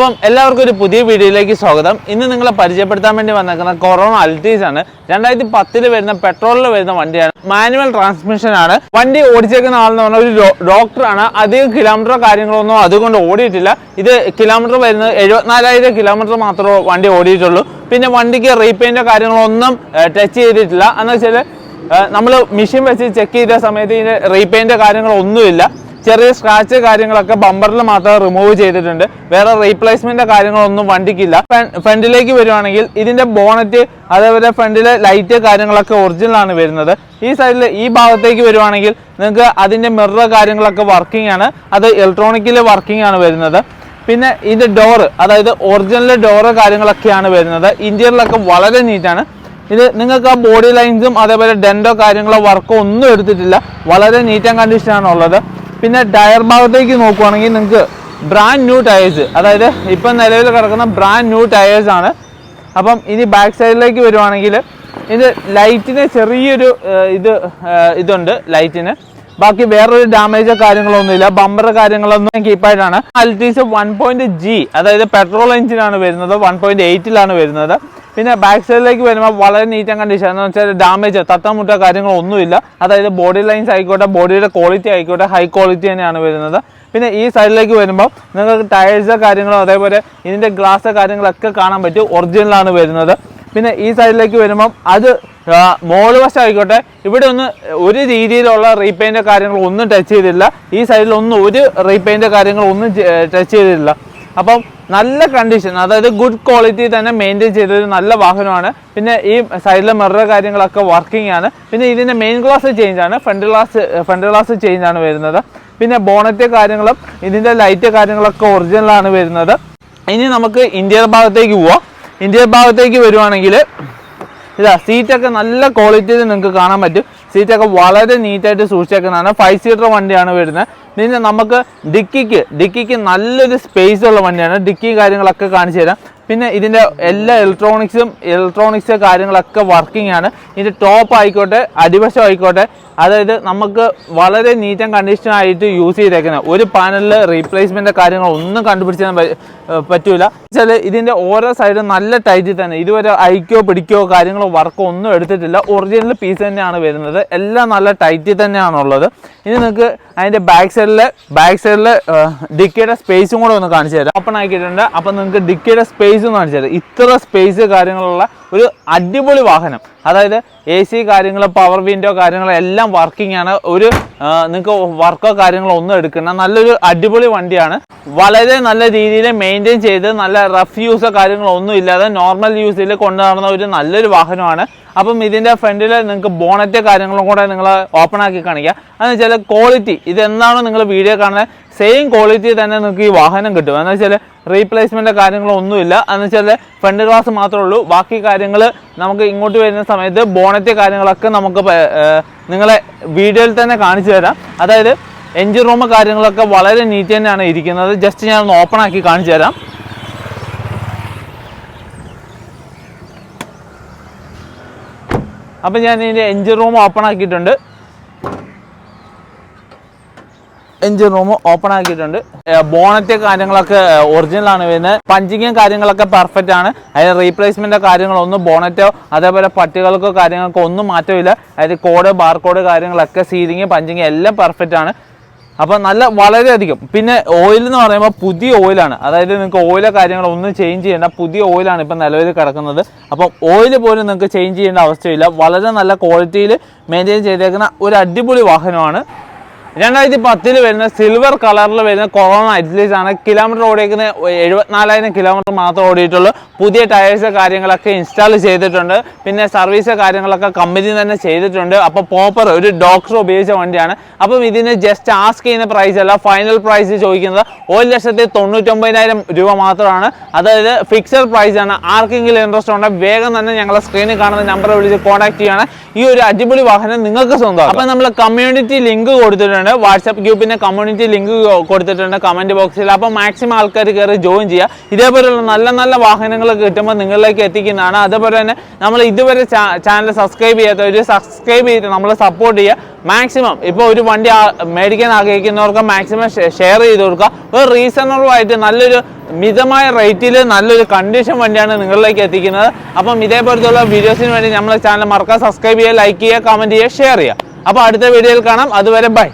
അപ്പം എല്ലാവർക്കും ഒരു പുതിയ വീഡിയോയിലേക്ക് സ്വാഗതം. ഇന്ന് നിങ്ങളെ പരിചയപ്പെടുത്താൻ വേണ്ടി വന്നേക്കുന്ന കൊറോണ അൾട്ടീസ് ആണ്. രണ്ടായിരത്തി പത്തിൽ വരുന്ന പെട്രോളിൽ വരുന്ന വണ്ടിയാണ്. മാനുവൽ ട്രാൻസ്മിഷൻ ആണ്. വണ്ടി ഓടിച്ചേക്കുന്ന ആളെന്ന് പറഞ്ഞാൽ ഒരു ഡോക്ടറാണ് അധികം കിലോമീറ്ററോ കാര്യങ്ങളൊന്നും അതുകൊണ്ട് ഓടിയിട്ടില്ല. ഇത് കിലോമീറ്റർ വരുന്നത് എഴുപത്തിനാലായിരം കിലോമീറ്റർ മാത്രമേ വണ്ടി ഓടിയിട്ടുള്ളൂ. പിന്നെ വണ്ടിക്ക് റീപെയിന്റോ കാര്യങ്ങളോ ഒന്നും ടച്ച് ചെയ്തിട്ടില്ല. എന്ന് വെച്ചാൽ നമ്മൾ മെഷീൻ വെച്ച് ചെക്ക് ചെയ്ത സമയത്ത് ഇതിന്റെ റീപെയിന്റ് കാര്യങ്ങളൊന്നുമില്ല. ചെറിയ സ്ക്രാച്ച് കാര്യങ്ങളൊക്കെ ബമ്പറിൽ മാത്രം റിമൂവ് ചെയ്തിട്ടുണ്ട്. വേറെ റീപ്ലേസ്മെന്റ് കാര്യങ്ങളൊന്നും വണ്ടിക്കില്ല. ഫ്രണ്ടിലേക്ക് വരുവാണെങ്കിൽ ഇതിന്റെ ബോണറ്റ് അതേപോലെ ഫ്രണ്ടിലെ ലൈറ്റ് കാര്യങ്ങളൊക്കെ ഒറിജിനൽ ആണ് വരുന്നത്. ഈ സൈഡിൽ ഈ ഭാഗത്തേക്ക് വരുവാണെങ്കിൽ നിങ്ങൾക്ക് അതിന്റെ മിറർ കാര്യങ്ങളൊക്കെ വർക്കിംഗ് ആണ്. അത് ഇലക്ട്രോണിക്കിൽ വർക്കിംഗ് ആണ് വരുന്നത്. പിന്നെ ഇതിന്റെ ഡോറ് അതായത് ഒറിജിനൽ ഡോറ് കാര്യങ്ങളൊക്കെയാണ് വരുന്നത്. ഇന്റീരിയറിലൊക്കെ വളരെ നീറ്റാണ് ഇത് നിങ്ങൾക്ക് ആ ബോഡി ലൈൻസും അതേപോലെ ഡെൻഡോ കാര്യങ്ങളോ വർക്കോ ഒന്നും എടുത്തിട്ടില്ല. വളരെ നീറ്റ് ആൻഡ് കണ്ടീഷൻ ആണ് ഉള്ളത് പിന്നെ ടയർ ഭാഗത്തേക്ക് നോക്കുവാണെങ്കിൽ നിങ്ങൾക്ക് ബ്രാൻഡ് ന്യൂ ടയേഴ്സ് അതായത് ഇപ്പം നിലവിൽ കിടക്കുന്ന ബ്രാൻഡ് ന്യൂ ടയേഴ്സ് ആണ്. അപ്പം ഇനി ബാക്ക് സൈഡിലേക്ക് വരുവാണെങ്കിൽ ഇത് ലൈറ്റിന് ചെറിയൊരു ഇത് ഇതുണ്ട് ലൈറ്റിന് ബാക്കി വേറൊരു ഡാമേജോ കാര്യങ്ങളൊന്നുമില്ല. ബമ്പർ കാര്യങ്ങളൊന്നും കീപ്പായിട്ടാണ് അൽറ്റീസ് വൺ പോയിന്റ് ജി അതായത് പെട്രോൾ എഞ്ചിനാണ് വരുന്നത്. വൺ പോയിന്റ് എയ്റ്റിലാണ് വരുന്നത്. പിന്നെ ബാക്ക് സൈഡിലേക്ക് വരുമ്പോൾ വളരെ നീറ്റ് ആൻഡ് കണ്ടീഷൻ എന്ന് വെച്ചാൽ ഡാമേജ് തത്തമുട്ട കാര്യങ്ങളൊന്നുമില്ല. അതായത് ബോഡി ലൈൻസ് ആയിക്കോട്ടെ ബോഡിയുടെ ക്വാളിറ്റി ആയിക്കോട്ടെ ഹൈ ക്വാളിറ്റി തന്നെയാണ് വരുന്നത്. പിന്നെ ഈ സൈഡിലേക്ക് വരുമ്പോൾ നിങ്ങൾക്ക് ടയേഴ്സ് കാര്യങ്ങളോ അതേപോലെ ഇതിന്റെ ഗ്ലാസ് കാര്യങ്ങളൊക്കെ കാണാൻ പറ്റും ഒറിജിനലാണ് വരുന്നത്. പിന്നെ ഈ സൈഡിലേക്ക് വരുമ്പം അത് മോൾ വശമായിക്കോട്ടെ ഇവിടെ ഒന്ന് ഒരു രീതിയിലുള്ള റീപെയിന്റ് കാര്യങ്ങളൊന്നും ടച്ച് ചെയ്തില്ല ഈ സൈഡിലൊന്നും ഒരു റീപെയിന്റ് കാര്യങ്ങളൊന്നും ടച്ച് ചെയ്തിട്ടില്ല. അപ്പം നല്ല കണ്ടീഷൻ അതായത് ഗുഡ് ക്വാളിറ്റി തന്നെ മെയിന്റെയിൻ ചെയ്തൊരു നല്ല വാഹനമാണ്. പിന്നെ ഈ സൈഡിലെ മിറർ കാര്യങ്ങളൊക്കെ വർക്കിംഗ് ആണ്. പിന്നെ ഇതിന്റെ മെയിൻ ഗ്ലാസ് ചേഞ്ച് ആണ് front glass front glass change ആണ് വരുന്നത്. പിന്നെ ബോണറ്റ് കാര്യങ്ങളും ഇതിന്റെ ലൈറ്റ് കാര്യങ്ങളൊക്കെ ഒറിജിനലാണ് വരുന്നത്. ഇനി നമുക്ക് ഇന്ത്യയുടെ ഭാഗത്തേക്ക് പോവാം. ഇന്ത്യയുടെ ഭാഗത്തേക്ക് വരുവാണെങ്കിൽ ഇതാ സീറ്റൊക്കെ നല്ല ക്വാളിറ്റിയിൽ നിങ്ങൾക്ക് കാണാൻ പറ്റും. സീറ്റൊക്കെ വളരെ നീറ്റായിട്ട് സൂക്ഷിച്ചേക്കുന്നതാണ്. ഫൈവ് സീറ്റർ വണ്ടിയാണ് വരുന്നത്. പിന്നെ നമുക്ക് ഡിക്കിക്ക് ഡിക്കിക്ക് നല്ലൊരു സ്പേസ് ഉള്ള വണ്ടിയാണ്. ഡിക്കി കാര്യങ്ങളൊക്കെ കാണിച്ചു തരാം. പിന്നെ ഇതിന്റെ എല്ലാ ഇലക്ട്രോണിക്സും ഇലക്ട്രോണിക്സ് കാര്യങ്ങളൊക്കെ വർക്കിംഗ് ആണ്. ഇതിന്റെ ടോപ്പ് ആയിക്കോട്ടെ അടിവശം ആയിക്കോട്ടെ. അതായത് നമുക്ക് വളരെ നീറ്റ് ആൻഡ് കണ്ടീഷൻ ആയിട്ട് യൂസ് ചെയ്തേക്കുന്നത് ഒരു പാനലിൽ റീപ്ലേസ്മെന്റ് കാര്യങ്ങൾ ഒന്നും കണ്ടുപിടിച്ചാൽ പറ്റൂല. വെച്ചാൽ ഇതിന്റെ ഓരോ സൈഡും നല്ല ടൈറ്റിൽ തന്നെ. ഇതുവരെ അയക്കോ പിടിക്കോ കാര്യങ്ങളോ വർക്കോ ഒന്നും എടുത്തിട്ടില്ല. ഒറിജിനൽ പീസ് തന്നെയാണ് വരുന്നത്. എല്ലാം നല്ല ടൈറ്റിൽ തന്നെയാണുള്ളത്. ഇനി നിങ്ങൾക്ക് അതിന്റെ ബാക്ക് സൈഡിലെ ബാക്ക് സൈഡിലെ ഡിക്കിയുടെ സ്പേസും കൂടെ ഒന്ന് കാണിച്ചു തരാം. ഓപ്പൺ ആക്കിയിട്ടുണ്ട്. അപ്പം നിങ്ങൾക്ക് ഡിക്കിയുടെ സ്പേസ് ഒന്ന് എന്ന് കാണിച്ചത് ഇത്ര സ്പേസ് കാര്യങ്ങളുള്ള ഒരു അടിപൊളി വാഹനം. അതായത് എ സി കാര്യങ്ങൾ പവർ വിൻഡോ കാര്യങ്ങൾ എല്ലാം വർക്കിംഗ് ആണ്. ഒരു നിങ്ങൾക്ക് വർക്കോ കാര്യങ്ങളോ ഒന്നും എടുക്കുന്ന നല്ലൊരു അടിപൊളി വണ്ടിയാണ്. വളരെ നല്ല രീതിയിൽ മെയിന്റെയിൻ ചെയ്ത് നല്ല റഫ് യൂസോ കാര്യങ്ങളോ ഒന്നും ഇല്ലാതെ നോർമൽ യൂസിൽ കൊണ്ടുനടന്ന ഒരു നല്ലൊരു വാഹനമാണ്. അപ്പം ഇതിന്റെ ഫ്രണ്ടിൽ നിങ്ങൾക്ക് ബോണറ്റ് കാര്യങ്ങളും കൂടെ നിങ്ങൾ ഓപ്പൺ ആക്കി കാണിക്കുക എന്ന് വെച്ചാൽ ക്വാളിറ്റി ഇതെന്താണോ നിങ്ങൾ വീഡിയോ കാണുന്നത്? സെയിം ക്വാളിറ്റി തന്നെ നിങ്ങൾക്ക് ഈ വാഹനം കിട്ടും. എന്ന് വെച്ചാൽ റീപ്ലേസ്മെന്റ് കാര്യങ്ങളൊന്നുമില്ല എന്ന് വെച്ചാൽ ഫ്രണ്ട് ഗ്ലാസ് മാത്രമേ ഉള്ളൂ. ബാക്കി കാര്യങ്ങൾ നമുക്ക് ഇങ്ങോട്ട് വരുന്ന സമയത്ത് ബോണറ്റ് കാര്യങ്ങളൊക്കെ നമുക്ക് നിങ്ങളെ വീഡിയോയിൽ തന്നെ കാണിച്ചു തരാം. അതായത് എൻജിൻ റൂം കാര്യങ്ങളൊക്കെ വളരെ നീറ്റ് തന്നെയാണ് ഇരിക്കുന്നത്. ജസ്റ്റ് ഞാൻ ഒന്ന് ഓപ്പൺ ആക്കി കാണിച്ചു തരാം. അപ്പം ഞാൻ ഇതിന്റെ എൻജിൻ റൂം ഓപ്പൺ ആക്കിയിട്ടുണ്ട്. എൻജിൻ റൂം ഓപ്പൺ ആക്കിയിട്ടുണ്ട്. ബോണറ്റ് കാര്യങ്ങളൊക്കെ ഒറിജിനൽ ആണ് വരുന്നത്. പഞ്ചിങ്ങും കാര്യങ്ങളൊക്കെ പെർഫെക്റ്റ് ആണ്. അതിന് റീപ്ലേസ്മെന്റ് കാര്യങ്ങളൊന്നും ബോണറ്റോ അതേപോലെ പട്ടികൾക്കോ കാര്യങ്ങൾക്കോ ഒന്നും മാറ്റമില്ല. അതായത് കോഡ് ബാർകോഡ് കാര്യങ്ങളൊക്കെ സീലിങ് പഞ്ചിങ് എല്ലാം പെർഫെക്റ്റ് ആണ്. അപ്പോൾ നല്ല വളരെയധികം. പിന്നെ ഓയിൽ എന്ന് പറയുമ്പോൾ പുതിയ ഓയിലാണ് അതായത് നിങ്ങൾക്ക് ഓയിലോ കാര്യങ്ങൾ ഒന്നും ചേഞ്ച് ചെയ്യേണ്ട പുതിയ ഓയിലാണ് ഇപ്പം നിലവിൽ കിടക്കുന്നത്. അപ്പം ഓയിൽ പോലും നിങ്ങൾക്ക് ചേഞ്ച് ചെയ്യേണ്ട അവസ്ഥയില്ല. വളരെ നല്ല ക്വാളിറ്റിയിൽ മെയിന്റെയിൻ ചെയ്തേക്കുന്ന ഒരു അടിപൊളി വാഹനമാണ്. രണ്ടായിരത്തി പത്തിൽ വരുന്ന സിൽവർ കളറിൽ വരുന്ന കൊറോണ അറ്റ്ലീസ്റ്റ് ആണ്. കിലോമീറ്റർ ഓടിയേക്കുന്ന എഴുപത്തിനാലായിരം കിലോമീറ്റർ മാത്രം ഓടിയിട്ടുള്ളൂ. പുതിയ ടയേഴ്സ് കാര്യങ്ങളൊക്കെ ഇൻസ്റ്റാൾ ചെയ്തിട്ടുണ്ട്. പിന്നെ സർവീസ് കാര്യങ്ങളൊക്കെ കമ്പനി തന്നെ ചെയ്തിട്ടുണ്ട്. അപ്പോൾ പോപ്പർ ഒരു ഡോക്ടർ ഉപയോഗിച്ച വണ്ടിയാണ്. അപ്പം ഇതിന് ജസ്റ്റ് ആസ്ക് ചെയ്യുന്ന പ്രൈസ് അല്ല ഫൈനൽ പ്രൈസ് ചോദിക്കുന്നത് ഒരു ലക്ഷത്തി തൊണ്ണൂറ്റൊമ്പതിനായിരം രൂപ മാത്രമാണ്. അതായത് ഫിക്സഡ് പ്രൈസ് ആണ്. ആർക്കെങ്കിലും ഇൻട്രസ്റ്റ് ഉണ്ടെങ്കിൽ വേഗം തന്നെ ഞങ്ങളെ സ്ക്രീനിൽ കാണുന്ന നമ്പർ വിളിച്ച് കോൺടാക്ട് ചെയ്യുകയാണ് ഈ ഒരു അടിപൊളി വാഹനം നിങ്ങൾക്ക് സ്വന്തം അപ്പം നമ്മൾ കമ്മ്യൂണിറ്റി ലിങ്ക് കൊടുത്തിട്ടുണ്ട്. കൊടുത്തിട്ടുണ്ട് വാട്സപ്പ് ഗ്രൂപ്പിന്റെ കമ്മ്യൂണിറ്റി ലിങ്ക് കൊടുത്തിട്ടുണ്ട് കമന്റ് ബോക്സിൽ അപ്പോൾ മാക്സിമം ആൾക്കാർ കയറി ജോയിൻ ചെയ്യുക. ഇതേപോലെയുള്ള നല്ല നല്ല വാഹനങ്ങൾ കിട്ടുമ്പോൾ നിങ്ങളിലേക്ക് എത്തിക്കുന്നതാണ്. അതേപോലെ തന്നെ നമ്മൾ ഇതുവരെ ചാനൽ സബ്സ്ക്രൈബ് ചെയ്യാത്തവർ സബ്സ്ക്രൈബ് ചെയ്ത് നമ്മളെ സപ്പോർട്ട് ചെയ്യുക. മാക്സിമം ഇപ്പോൾ ഒരു വണ്ടി മേടിക്കാൻ ആഗ്രഹിക്കുന്നവർക്ക് മാക്സിമം ഷെയർ ചെയ്ത് കൊടുക്കുക. ഒരു റീസണബിൾ ആയിട്ട് നല്ലൊരു മിതമായ റേറ്റിൽ നല്ലൊരു കണ്ടീഷൻ വണ്ടിയാണ് നിങ്ങളിലേക്ക് എത്തിക്കുന്നത്. അപ്പം ഇതേപോലത്തുള്ള വീഡിയോസിന് വേണ്ടി നമ്മളെ ചാനൽ മറക്കാതെ സബ്സ്ക്രൈബ് ചെയ്യുക ലൈക്ക് ചെയ്യുക കമന്റ് ചെയ്യുക ഷെയർ ചെയ്യുക. അപ്പോൾ അടുത്ത വീഡിയോയിൽ കാണാം. അതുവരെ ബൈ